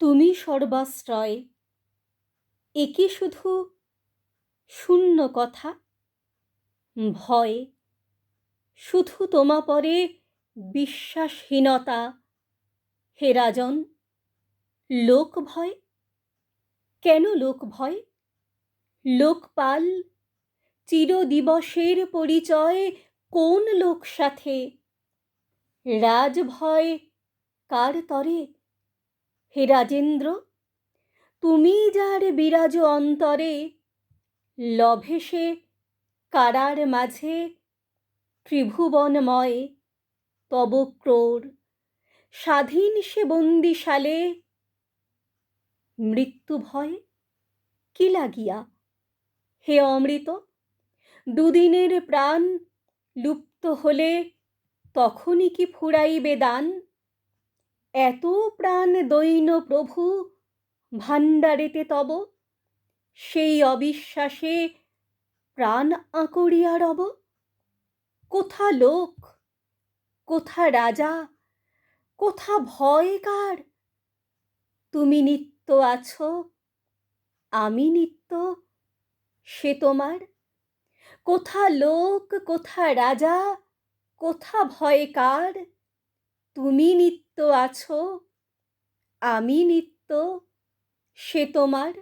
তুমি সর্বাশ্রয়। একে শুধু শূন্য কথা? ভয়। শুধু তোমা পরে বিশ্বাসহীনতা। হে রাজন, লোক ভয়? কেন লোক ভয়? লোকপাল চিরদিবসের পরিচয় কোন লোক সাথে? রাজভয় কার তরে? হে রাজেন্দ্র, তুমি যার বিরাজ অন্তরে, লভে সে কারার মাঝে ত্রিভুবনময়, তব ক্রোড় স্বাধীন সে বন্দিশালে, মৃত্যু ভয় কি লাগিয়া? হে অমৃত, দুদিনের প্রাণ লুপ্ত হলে তখনই কি ফুরাইবে দান? এত প্রাণ দৈন প্রভু, ভাণ্ডারেতে তব। সেই অবিশ্বাসে প্রাণ আঁকড়িয়া রব। কোথা লোক, কোথা রাজা, কোথা ভয় কার তুমি নিত্য আছো, আমি নিত্য, সে তোমার। কোথা লোক, কোথা রাজা, কোথা ভয় কার তুমি নিত্য আছো আমি নিত্য সে তোমার